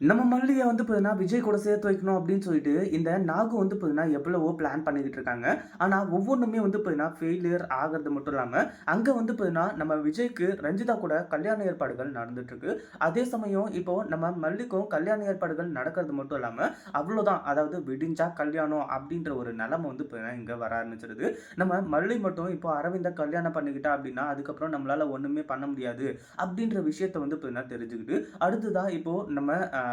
நம்ம மல்லிகை வந்து பார்த்தீங்கன்னா, விஜய் கூட சேர்த்து வைக்கணும் அப்படின்னு சொல்லிட்டு, இந்த நாகு வந்து பார்த்தீங்கன்னா, எவ்வளவோ பிளான் பண்ணிக்கிட்டு இருக்காங்க. ஆனால் ஒவ்வொன்றுமே வந்து பார்த்தீங்கன்னா, ஃபெயிலியர் ஆகிறது மட்டும் இல்லாமல் அங்கே வந்து பார்த்தீங்கன்னா, நம்ம விஜய்க்கு ரஞ்சிதா கூட கல்யாண ஏற்பாடுகள் நடந்துட்டுருக்கு அதே சமயம் இப்போ நம்ம மல்லிக்கும் கல்யாண ஏற்பாடுகள் நடக்கிறது மட்டும் இல்லாமல் அவ்வளோதான் அதாவது விடிஞ்சா கல்யாணம் அப்படின்ற ஒரு நிலைமை வந்து பார்த்தீங்கன்னா, இங்கே வர ஆரம்பிச்சிருது. நம்ம மல்லி மட்டும் இப்போ அரவிந்த கல்யாணம் பண்ணிக்கிட்டா அப்படின்னா, அதுக்கப்புறம் நம்மளால் ஒன்றுமே பண்ண முடியாது அப்படின்ற விஷயத்த வந்து பார்த்தீங்கன்னா தெரிஞ்சுக்கிட்டு, அடுத்ததாக இப்போது நம்ம அ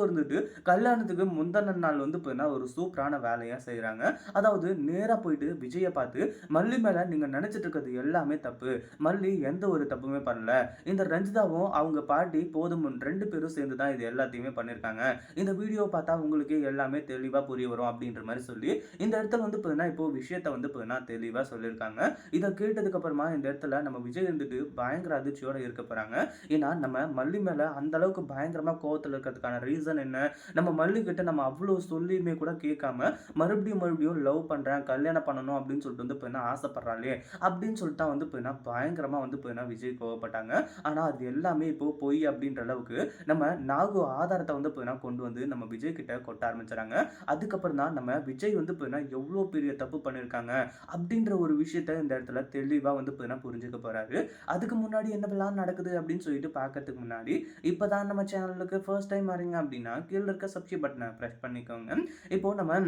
இருந்துட்டு கல்யாணத்துக்கு முந்தின நாள் வந்து பார்த்தீங்கன்னா, ஒரு சூப்பரான வேலையா செய்கிறாங்க அதாவது நேரா போயிட்டு விஜய பார்த்து, "மல்லி மேல நீங்க நினைச்சிட்டு இருக்கிறது எல்லாமே தப்பு. மல்லி எந்த ஒரு தப்புமே பண்ணல. இந்த ரஞ்சிதாவும் அவங்க பாட்டி போதும் ரெண்டு பேரும் சேர்ந்து தான் இது எல்லாத்தையுமே பண்ணியிருக்காங்க. இந்த வீடியோ பார்த்தா உங்களுக்கே எல்லாமே தெளிவா புரிய வரும்." அப்படின்ற மாதிரி சொல்லி, இந்த இடத்துல வந்து பார்த்தீங்கன்னா, இப்போ விஷயத்த வந்து பார்த்தீங்கன்னா தெளிவா சொல்லியிருக்காங்க. இதை கேட்டதுக்கு அப்புறமா இந்த இடத்துல நம்ம விஜய் இருந்துட்டு பயங்கர அதிர்ச்சியோட இருக்க போறாங்க. ஏன்னா, நம்ம மல்லி மேல அந்த அளவுக்கு பயங்கரமா கோவத்துல பண்ணுறதுக்கான ரீசன் என்ன? நம்ம மல்லிகிட்ட நம்ம அவ்வளோ சொல்லியுமே கூட கேட்காம, மறுபடியும் மறுபடியும் லவ் பண்ணுறேன் கல்யாணம் பண்ணணும் அப்படின்னு சொல்லிட்டு வந்து பார்த்தீங்கன்னா ஆசைப்படுறாளே, அப்படின்னு சொல்லிட்டு தான் வந்து போயினா பயங்கரமாக வந்து போயினா விஜய் கோவப்பட்டாங்க. ஆனால் அது எல்லாமே இப்போ பொய் அப்படின்ற அளவுக்கு நம்ம நாகு ஆதாரத்தை வந்து போயினா கொண்டு வந்து நம்ம விஜய் கிட்ட கொட்ட ஆரம்பிச்சுறாங்க. அதுக்கப்புறம் தான் நம்ம விஜய் வந்து பார்த்தீங்கன்னா, எவ்வளோ பெரிய தப்பு பண்ணியிருக்காங்க அப்படின்ற ஒரு விஷயத்த இந்த இடத்துல தெளிவாக வந்து போயினா புரிஞ்சுக்க போகிறாரு அதுக்கு முன்னாடி என்னவெல்லாம் நடக்குது அப்படின்னு சொல்லிட்டு பார்க்கறதுக்கு முன்னாடி, இப்போ தான் நம்ம சேனலுக்கு ஃபர்ஸ்ட் டைம் வரீங்க அப்படின்னா, கீழே இருக்க சப்ஸ்கிரைப் பட்டனை பிரஸ் பண்ணிக்கோங்க. இப்போ நம்ம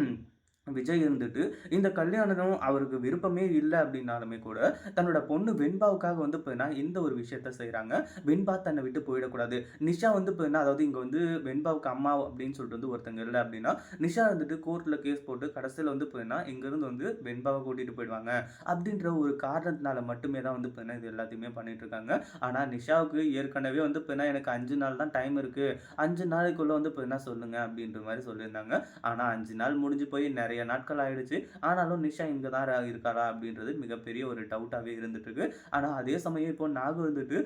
விஜய் இருந்துட்டு, இந்த கல்யாணம் அவருக்கு விருப்பமே இல்லை அப்படின்னாலுமே கூட, தன்னோட பொண்ணு வெண்பாவுக்காக வந்து போயின்னா இந்த ஒரு விஷயத்த செய்கிறாங்க வெண்பா தன்னை விட்டு போயிடக்கூடாது. நிஷா வந்து பார்த்தீங்கன்னா, அதாவது இங்கே வந்து வெண்பாவுக்கு அம்மா அப்படின்னு சொல்லிட்டு வந்து ஒருத்தங்க இல்லை அப்படின்னா, நிஷா இருந்துட்டு கோர்ட்டில் கேஸ் போட்டு கடைசியில் வந்து போயின்னா இங்கேருந்து வந்து வெண்பாவை கூட்டிகிட்டு போயிடுவாங்க. அப்படின்ற ஒரு காரணத்தினால மட்டுமே தான் வந்து பார்த்தீங்கன்னா, இது எல்லாத்தையுமே பண்ணிட்டு இருக்காங்க. ஆனால் நிஷாவுக்கு ஏற்கனவே வந்து பார்த்தீங்கன்னா, எனக்கு அஞ்சு நாள் தான் டைம் இருக்குது அஞ்சு நாளைக்குள்ளே வந்து பார்த்தீங்கன்னா சொல்லுங்கள் அப்படின்ற மாதிரி சொல்லியிருந்தாங்க. ஆனால் அஞ்சு நாள் முடிஞ்சு போய் நிறைய நாட்கள் ஆயிடுச்சு. ஆனாலும் நிஷா இங்கே தான் இருக்காரா அப்படின்றது மிகப்பெரிய ஒரு டவுட்டாகவே இருந்துட்டு இருக்கு. ஆனால் அதே சமயம் இப்போ நாகு வந்துட்டு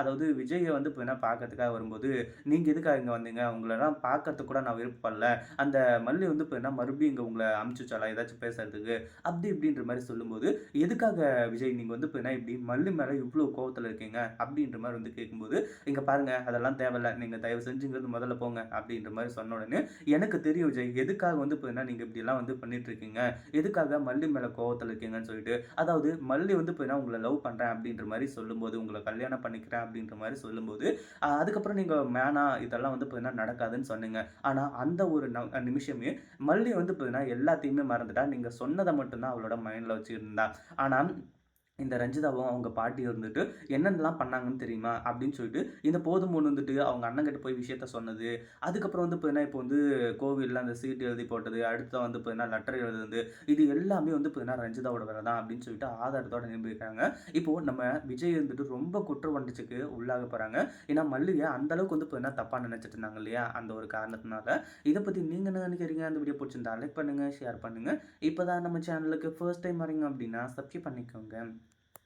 அதாவது விஜயை வந்து இப்போ என்ன பார்க்கறதுக்காக வரும்போது, நீங்கள் எதுக்காக இங்கே வந்தீங்க? உங்களெல்லாம் பார்க்கறதுக்கு கூட நான் விருப்பப்படல. அந்த மல்லி வந்து இப்போ என்ன மறுபடியும் இங்கே உங்களை அனுப்பிச்சு ஏதாச்சும் பேசுறதுக்கு?" அப்படி இப்படின்ற மாதிரி சொல்லும்போது, "எதுக்காக விஜய் நீங்கள் வந்து இப்போ என்ன இப்படி மல்லி மேலே இவ்வளோ கோவத்தில் இருக்கீங்க?" அப்படின்ற மாதிரி வந்து கேட்கும்போது, இங்கே பாருங்க அதெல்லாம் தேவையில்லை நீங்கள் தயவு செஞ்சுங்கிறது முதல்ல போங்க." அப்படின்ற மாதிரி சொன்ன உடனே, "எனக்கு தெரியும் விஜய். எதுக்காக வந்து இப்போ என்ன நீங்கள் இப்படிலாம் வந்து பண்ணிட்டு இருக்கீங்க. எதுக்காக மல்லி மேலே கோவத்தில் இருக்கீங்கன்னு சொல்லிட்டு, அதாவது மல்லி வந்து பார்த்தீங்கன்னா உங்களை லவ் பண்ணுறேன் அப்படின்ற மாதிரி சொல்லும்போது, உங்களை கல்யாணம் பண்ணிக்கிறேன் அப்படின்ற மாதிரி சொல்லும்போது, அதுக்கப்புறம் நீங்கள் மேனா இதெல்லாம் வந்து பார்த்தீங்கன்னா நடக்காதுன்னு சொன்னீங்க. ஆனால் அந்த ஒரு ந நிமிஷமே மல்லி வந்து பார்த்தீங்கன்னா எல்லாத்தையுமே மறந்துட்டா. நீங்கள் சொன்னதை மட்டும் தான் அவளோட மைண்டில் வச்சுருந்தா ஆனால் இந்த ரஞ்சிதாவும் அவங்க பாட்டி இருந்துட்டு, "என்னென்னலாம் பண்ணாங்கன்னு தெரியுமா?" அப்படின்னு சொல்லிட்டு, இந்த போதும் பொண்ணு வந்துட்டு அவங்க அண்ணங்கிட்ட போய் விஷயத்த சொன்னது. அதுக்கப்புறம் வந்து பார்த்தீங்கன்னா, இப்போ வந்து கோவில்ல அந்த சீட்டு எழுதி போட்டது. அடுத்த வந்து பார்த்தீங்கன்னா, லெட்டர் எழுதுறது இது எல்லாமே வந்து பார்த்தீங்கன்னா, ரஞ்சிதாவோட வேலை தான் அப்படின்னு சொல்லிட்டு ஆதாரத்தோட நிரூபிக்கிறாங்க. இப்போ நம்ம விஜய் வந்துட்டு ரொம்ப குற்ற வண்டிச்சுக்கு உள்ளாக போகிறாங்க ஏன்னா, மல்லிகை அந்த அளவுக்கு வந்து பார்த்தீங்கன்னா, தப்பாக நினச்சிட்டு இருந்தாங்க இல்லையா? அந்த ஒரு காரணத்தினால. இதை பற்றி நீங்கள் என்ன நினைக்கிறீங்க? அந்த வீடியோ பிடிச்சிருந்தா லைக் பண்ணுங்கள் ஷேர் பண்ணுங்கள் இப்போ தான் நம்ம சேனலுக்கு ஃபர்ஸ்ட் டைம் வரீங்க அப்படின்னா, சப்ஸ்கிரைப் பண்ணிக்கோங்க.